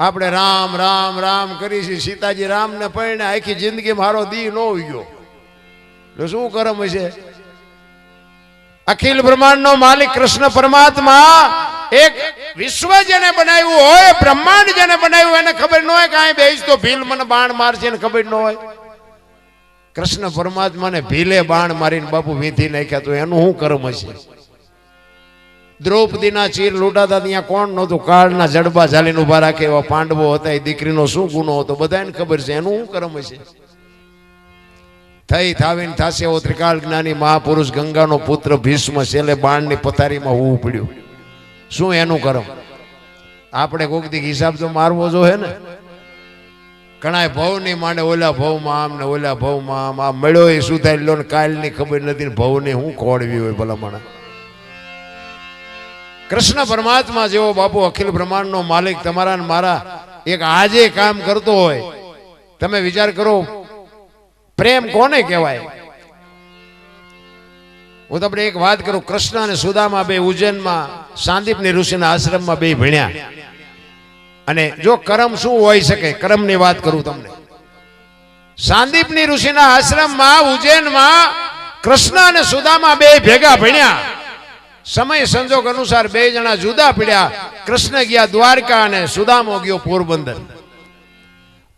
આપણે રામ રામ રામ કરી છે. સીતાજી રામને પરણે આખી જિંદગી મારો દી ન ઉગ્યો એટલે શું કરમ હશે? અખિલ બ્રહ્માંડનો માલિક કૃષ્ણ પરમાત્મા એક વિશ્વ જેને બનાવ્યું હોય બ્રહ્માંડ જેને બનાવ્યું એને ખબર ન હોય કે અહીં બેસ તો ભીલ મને બાણ મારશે એને ખબર ન હોય. કૃષ્ણ પરમાત્માને ભીલે બાણ મારીને બાપુ વીંધી નાખ્યા તો એનું શું કર્મ હશે? દ્રૌપદીના ચીર લૂંટાતા ત્યાં કોણ નહોતું? કાળના જડબા ઝાલીને ઊભા રાખે એવા પાંડવો હતા. એ દીકરીનો શું ગુનો હતો? બધાને ખબર છે. એનું શું કર્મ છે થઈ થાવીને થાશે એવો ત્રિકાળ જ્ઞાની મહાપુરુષ ગંગાનો પુત્ર ભીષ્મ છેલ્લે બાણની પથારીમાં હોવું પડ્યું. શું એનું કરમ? આપણે કોઈક દી હિસાબ તો મારવો જોઈએ ને. ઘણા નહીં માંડે ઓલા ભવમાં આમ ને ઓલા ભવમાં આમ. આ મળ્યો એ સુધારી લો ને કાલની ખબર નથી ને ભવની હું ખોડવી હોય ભલા માણા કૃષ્ણ પરમાત્મા જેવો બાપુ અખિલ બ્રહ્માંડનો માલિક તમારા મારા એક આજે કામ કરતો હોય. તમે વિચાર કરો, પ્રેમ કોને કહેવાય? હું તમને એક વાત કરું, કૃષ્ણ અને સુદામા બે ઉજ્જૈનમાં, સાંદીપની ઋષિના આશ્રમમાં બે ભણ્યા. અને જો કરમ શું હોઈ શકે, કરમની વાત કરું તમને. સાંદીપની ઋષિના આશ્રમમાં, ઉજ્જૈનમાં કૃષ્ણ અને સુદામા બે ભેગા ભણ્યા. સમય સંજોગ અનુસાર બે જણા જુદા પડ્યા. કૃષ્ણ ગયા દ્વારકા અને સુદામો ગયો પોરબંદર.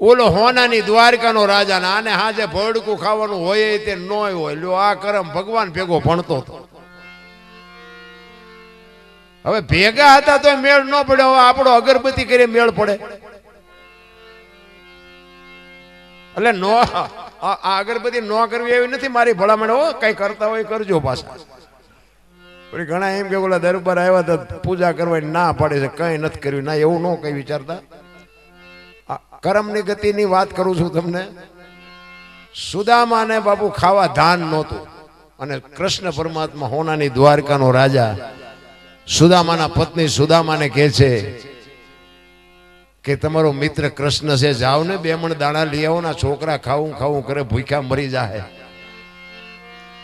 ઓલો હોનાની દ્વારકાનો રાજા ને આને હાજે ભડકું ખાવાનું હોય તે ન હોય. લ્યો, આ કરમ ભગવાન ભેગો ભણતો હતો. હવે ભેગા હતા તો મેળ ન પડ્યો. હવે આપણો અગરબત્તી કરી મેળ પડે. એટલે નો, આ અગરબત્તી ન કરવી એવી નથી. મારી ભલામણ, હો, કઈ કરતા હોય કરજો પાછા. વળી ઘણા એમ કે બોલા, દરબાર આવ્યા તો પૂજા કરવાની ના પાડે છે, કઈ નથી કર્યું. ના, એવું ન કઈ વિચારતા. કરમની ગતિની વાત કરું છું તમને. સુદામાને બાપુ ખાવા ધાન નહોતું. અને કૃષ્ણ પરમાત્મા હોનાની દ્વારકાનો રાજા સુદામાના પત્ની સુદામાને કહે છે કે, તમારો મિત્ર કૃષ્ણ છે જાઓ ને બે મણ દાણા લઈ આવો ના છોકરા ખાવું ખાવું કરે, ભૂખ્યા મરી જાય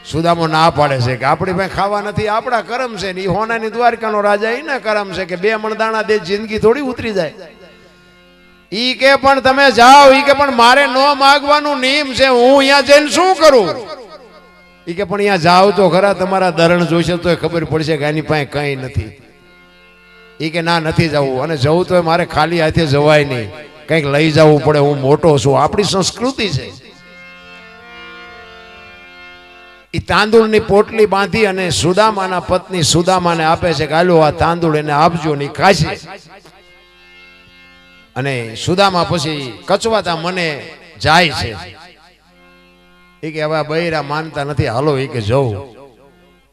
સુદામો ના પાડે છે કે આપણી પાસે ખાવા નથી, આપણા કરમ છે ને ઈ હોનાની દ્વારકાનો રાજા એના કરમ છે કે બે મણદાણા દે, જિંદગી થોડી ઉતરી જાય. ઈ કે પણ તમે જાઓ, ઈ કે પણ મારે નો માગવાનું નિયમ છે, હું અહીંયા જઈને શું કરું? ઈ કે પણ અહીંયા જાઓ તો ખરા તમારા દરણ જોઈશે તો ખબર પડશે કે આની પાસે કંઈ નથી. ઈ કે ના, નથી જવું. અને જવું તો મારે ખાલી હાથે જવાય નહીં. કંઈક લઈ જવું પડે, હું મોટો છું. આપણી સંસ્કૃતિ છે. એ તાંદુળની પોટલી બાંધી અને સુદામાના પત્ની સુદામાને આપે છે કે હાલો, આ તાંદુળ એને આપજો ને ખાશે. અને સુદામા પછી કચવાતા મને જાય છે. એ કે હવે બૈરા માનતા નથી. હાલો એ કે જવું.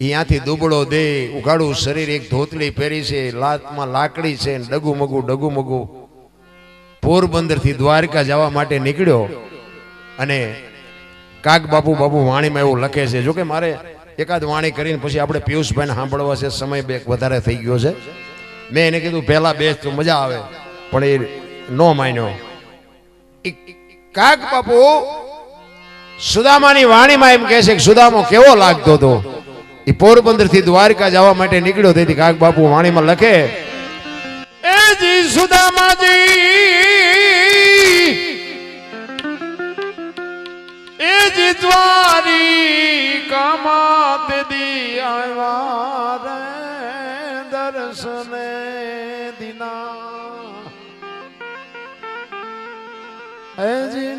અહીંયાથી દુબળો દે ઉઘાડું શરીર, એક ધોતલી પહેરી છે, લાતમાં લાકડી છે ડગુમગુ ડગુ મગુ ડગુ મગુ પોરબંદરથી દ્વારકા જવા માટે નીકળ્યો. અને કાગ બાપુ બાપુ વાણીમાં એવું લખે છે જોકે મારે એકાદ વાણી કરીને પછી આપણે પિયુષભાઈને સાંભળવા છે, સમય બે વધારે થઈ ગયો છે. મેં એને કીધું, પહેલા બેસ તો મજા આવે. પણ એ નો માન્યો. કાક બાપુ સુદામાની વાણીમાં એમ કહે છે કે સુદામો કેવો લાગતો હતો? એ પોરબંદરથી દ્વારકા જવા માટે નીકળ્યો તેથી કાગ બાપુ વાણીમાં લખે, એ જી સુદામાજી જી દ્વારી કામાત દી આવ્યા રે દર્શને દિના. એ જી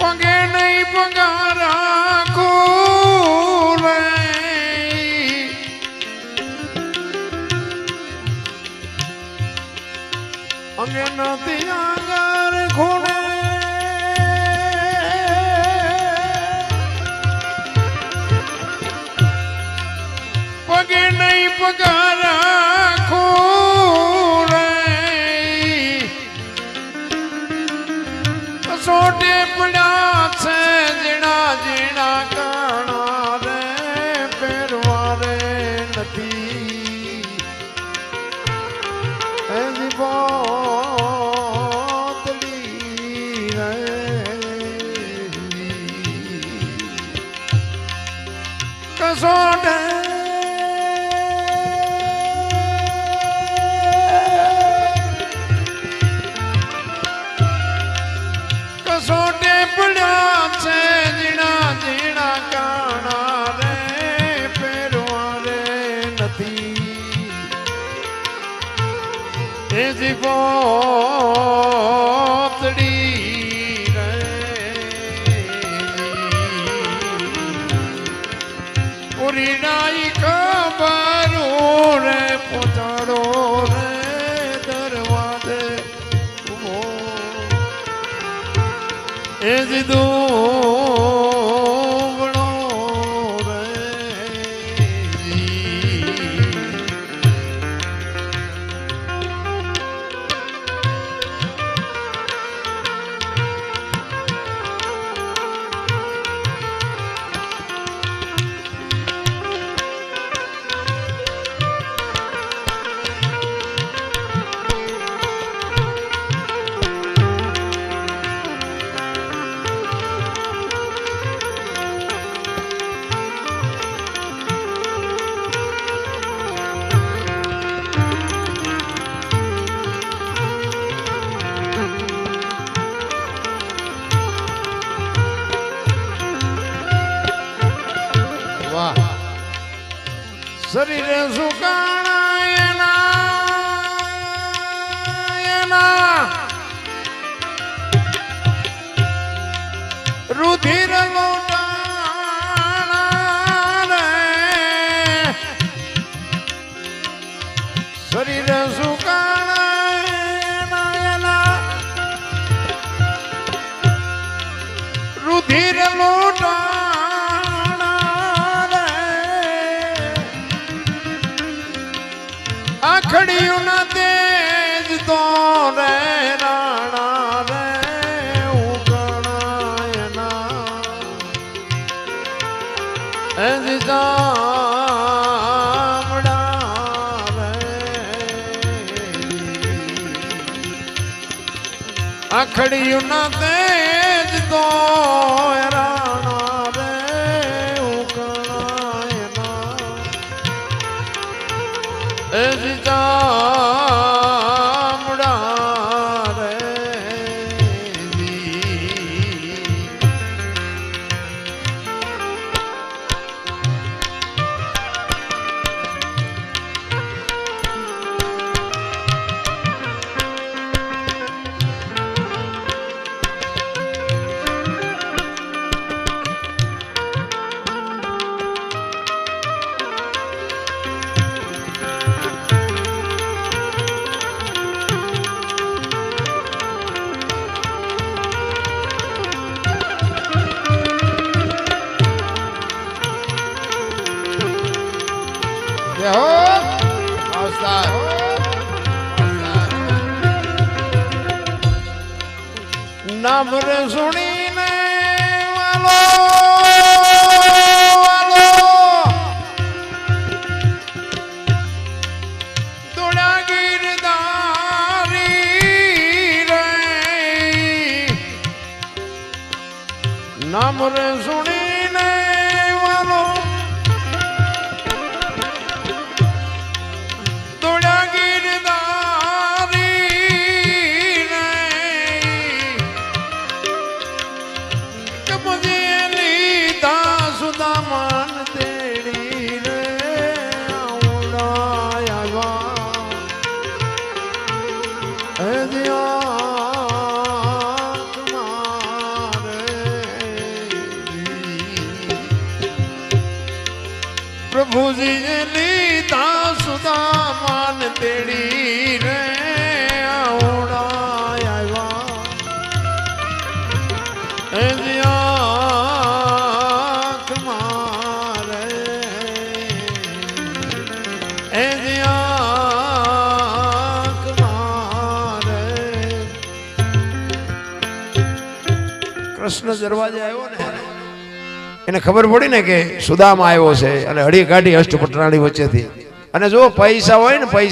પગે નહીં પગારા. પોતડી ઉરી નાઈ ખબરું રે પોતાડો રે દરવાજે એ જ દૂર શરીર સુકાણા એના આખડિયું ના તેજ તો રાણા રે ઉકણાય ના એ છે હો. નામ રે સુણી કૃષ્ણ દરવાજે આવ્યો ને, એને ખબર પડી ને કે સુદામ આવ્યો છે અને હળી કાઢી અષ્ટપટરાણી વચ્ચેથી. અને જો પૈસા હોય ને, પૈસા